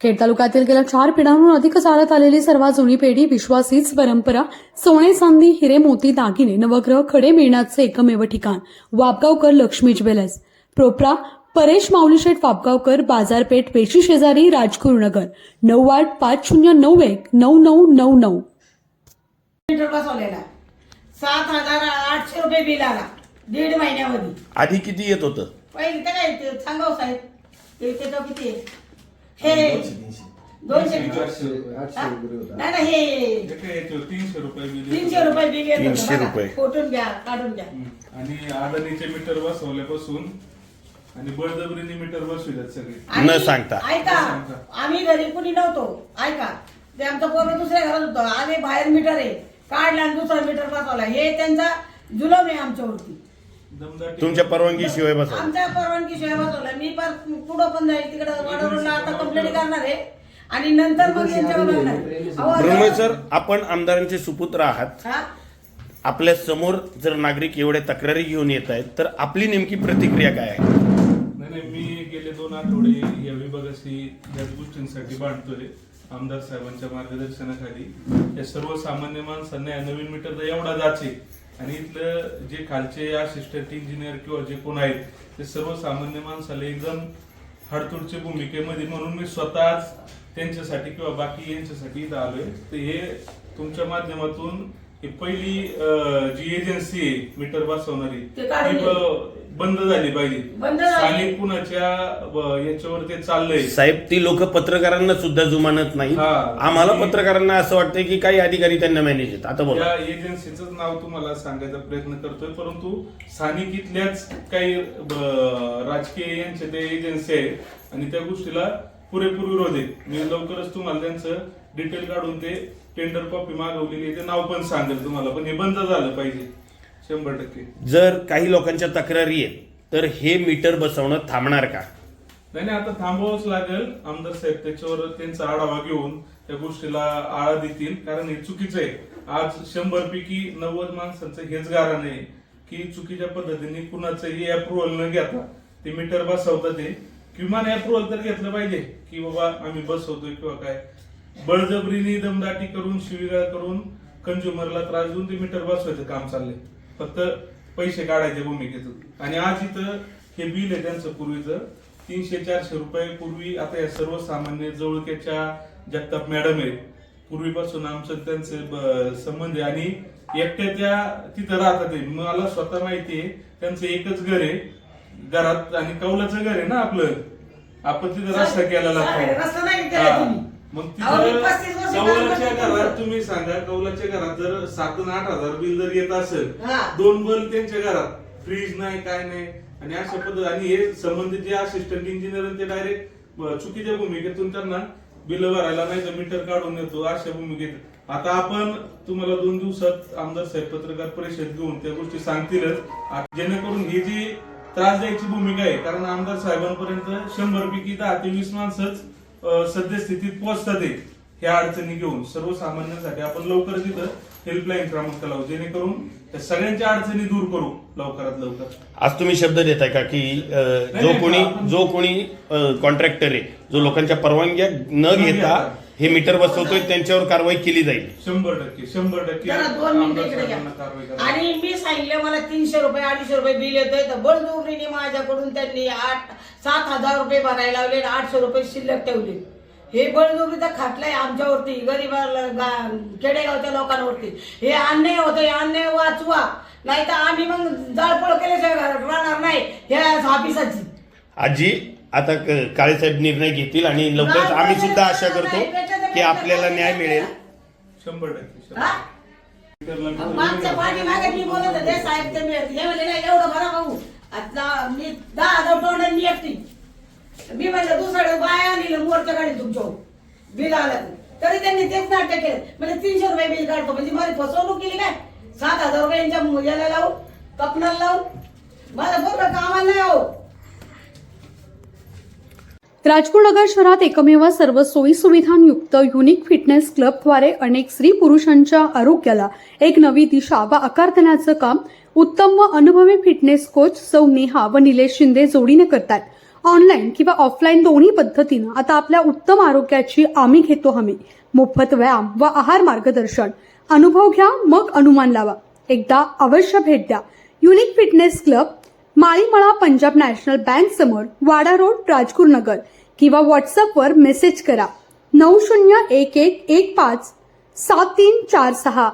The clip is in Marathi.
खेड तालुक्यातील गेल्या चार पिढ्यांहून अधिक चालत आलेली सर्वात जुनी पेढी विश्वास हीच परंपरा सोने चांदी हिरे मोती दागिने नवग्रह खडे मिळण्याचे एकमेव ठिकाण वापगावकर लक्ष्मी ज्वेलर्स. प्रोप्रा परेश माऊलीशेठ वापगावकर बाजारपेठ पेशी शेजारी राजगुरुनगर नऊ आठ पाच शून्य नऊ एक नऊ नऊ नऊ नऊ. सात हजार आठशे रुपये बिल आला. दीड महिन्यामध्ये. आधी किती येत होतं? पहिले तर काय ते सांगा हो साहेब ते किती? हे दोनशे हा? नाही हे तीनशे रुपये बिल तीनशे रुपये बिल येत होतं तीनशे बघा. रुपये. कोठून घ्या काढून घ्या. आणि अदानीचे मीटर बसवल्यापासून आणि बळजबरीने मीटर बसविल्यात सगळे. आणि न सांगता. ऐका. आम्ही घरी कुणी नव्हतो. ऐका ते आमचं पोरं दुसऱ्या घरात होतं. आम्ही बाहेर मीटर आहे. काढला आणि दुसरा मीटर बसवला. हे त्यांचा जुलम आहे आमच्यावरती. तुमच्या परवानगीशिवाय बसा. आमच्या परवानगी शिवाय बसवला. मी पर पुढं पण जाईल तिकडे. वडवडला आता कंप्लेंट करणार आहे. आणि नंतर मग यांच्यावर लागणार ब्रह्मे सर आपण आमदारांचे सुपुत्र आहात. हा? आपल्यासमोर जर नागरिक एवढ्या तक्रारी घेऊन येत आहेत तर आपली नेमकी प्रतिक्रिया काय आहे? नाही नाही मी गेले दोन आठवडे या विभागाशी याच गोष्टींसाठी बांधतोय आमदार साहेबांच्या मार्गदर्शनाखाली. या सर्वसामान्य माणसांना या नवीन मीटर तर एवढा जाचे आणि इथलं जे खालचे असिस्टंट इंजिनियर किंवा जे कोण आहेत ते सर्वसामान्य माणसाला एकदम हाडतूडच्या भूमिकेमध्ये म्हणून मी स्वतःच त्यांच्यासाठी किंवा बाकी यांच्यासाठी इथं आलोय. तर हे तुमच्या माध्यमातून ही पहिली अं, जी एजन्सी आहे मीटर बसवणारी ते काढून ती ब- बंद झाली पाहिजे. बंद झाली. स्थानिक कुणाच्या ब- याच्यावर ते चाललंय. साहेब ती लोक पत्रकारांना सुद्धा जुमानत नाही हा. आम्हाला पत्रकारांना असं वाटतंय की काही अधिकारी त्यांना मॅनेज आहेत. आता बोला. या एजन्सीचं नाव तुम्हाला सांगायचा प्रयत्न करतोय परंतु स्थानिक इथल्याच काही ब- राजकीय यांचे ते एजन्सी आहेत. आणि त्या गोष्टीला पुरेपूर विरोध आहे. मी लवकरच तुम्हाला त्यांचं डिटेल काढून ते टेंडर कॉपी मागवलेली आहे. ते नाव पण सांगेल तुम्हाला पण हे बंद झालं पाहिजे. शंभर टक्के. जर काही लोकांच्या तक्रारी आहेत तर हे मीटर बसवणं थांबणार का? नाही नाही आता थांबवावंच लागेल. आमदार साहेब त्याच्यावर त्यांचा आढावा घेऊन त्या गोष्टीला आळा देतील. कारण हे चुकीचं आहे. आज शंभर पैकी नव्वद माणसांचं हेच गारा नाही की चुकीच्या पद्धतीने कुणाचंही अप्रुव्हल न घेता ते मीटर बसवतात ते. किमान अप्रुव्हल तर घेतलं पाहिजे की बाबा आम्ही बसवतोय किंवा काय. बळजबरीने दमदाटी करून शिवीगाळ करून कंझ्युमरला त्रास देऊन ते मीटर बसवायचं काम चाललंय. फक्त पैसे काढायचे भूमिकेचं आणि आज इथं हे बिल आहे त्यांचं पूर्वीचं. तीनशे चारशे रुपये पूर्वी आता या सर्वसामान्य जवळक्याच्या जगताप मॅडम आहेत. पूर्वीपासून आमचं त्यांचे संबंध आहे. आणि एकट्या त्या तिथं राहतात मला स्वतः माहिती आहे त्यांचं एकच घर आहे. घरात आणि कौलाचं घर आहे ना आपलं आपण तिथं रस्ता नाही केला हा. तुम्ही. मग अहो, मी तिथं 35 वर्ष कौलाच्या करते. घरात तुम्ही सांगा कौलाच्या घरात जर सात आठ हजार बिल जर येत असेल हा. दोन बल्ब त्यांच्या घरात फ्रीज नाही काय नाही आणि अशा पद्धत आणि हे संबंधित जे असिस्टंट इंजिनियर ते डायरेक्ट चुकीच्या भूमिकेतून त्यांना बिल भरायला नाही तर मीटर काढून येतो अशा भूमिकेत आता आपण तुम्हाला दोन दिवसात आमदार साहेब पत्रकार परिषद घेऊन त्या गोष्टी सांगतीलच आ- जेणेकरून ही जी त्रास द्यायची भूमिका आहे कारण आमदार साहेबांपर्यंत शंभर पैकी दहा ते वीस माणसंच सद्यस्थितीत पोहोचतात आहे. ह्या अडचणी घेऊन सर्वसामान्यांसाठी आपण लवकरच इथं हेल्पलाईन क्रमांक लावू जेणेकरून त्या सगळ्यांच्या अडचणी दूर करू लवकरात लवकर आज तुम्ही शब्द देताय का की जो कोणी जो कोणी कॉन्ट्रॅक्टर आहे जो लोकांच्या परवानग्या न घेता. हे मीटर बसवतोय त्यांच्यावर कारवाई केली जाईल. शंभर टक्के शंभर टक्के. जरा दोन मिनिटं आमदार इकडे घ्या. साहेबांना कारवाई करा. आणि मी सांगितलं मला तीनशे रुपये अडीचशे रुपये बिल येतोय. तर बळजबरीने माझ्याकडून त्यांनी आठ सात हजार रुपये भरायला लावले आणि आठशे रुपये शिल्लक ठेवले. हे बळजबरीचा खाटलाय आमच्यावरती गरीबाला गा- खेडेगावच्या लोकांवरती. हे अन्याय होतं हे अन्याय वाचवा. नाही तर आम्ही मग जाळपोळ केल्याशिवाय घरात राहणार नाही ह्या ऑफिसाची आजी आता क- काळेसाहेब निर्णय घेतील आणि लवकरच आम्ही सुद्धा आशा करतो की आपल्याला न्याय मिळेल. शंभर टक्के. हा? मागच्या मी बोलत होते साहेब ते मिळत हे नाही एवढं भरा भाऊ. आता मी दहा हजार तोंड मी एकटी. मी म्हणजे दुसऱ्या बाया आणलं मोरच्या गाडी तुमच्या बिल आलं. तर. तरी त्यांनी तेच नाटक केलं. म्हणजे तीनशे रुपये बिल काढतो. म्हणजे माझी फसवणूक केली काय? सात हजार रुपये यांच्या याला लावून कपनाला लावून माझं बरोबर कामाला नाही हो राजपूरनगर शहरात एकमेव सर्व सोयी सुविधांयुक्त युनिक फिटनेस क्लबद्वारे अनेक स्त्री पुरुषांच्या आरोग्याला एक नवी दिशा व आकार देण्याचं काम उत्तम व अनुभवी फिटनेस कोच सौ नेहा व निलेश शिंदे जोडीने करतात. ऑनलाईन किंवा ऑफलाईन दोन्ही पद्धतीनं आता आपल्या उत्तम आरोग्याची आम्ही घेतो हमी. मोफत व्यायाम व आहार मार्गदर्शन. अनुभव घ्या मग अनुमान लावा. एकदा अवश्य भेट द्या. Unique fitness club Malimala Punjab national bank समोर वाडा रोड राजगुर नगर. किंवा व्हॉट्सअपवर मेसेज करा. नऊ शून्य एक एक एक पाच सात तीन चार सहा.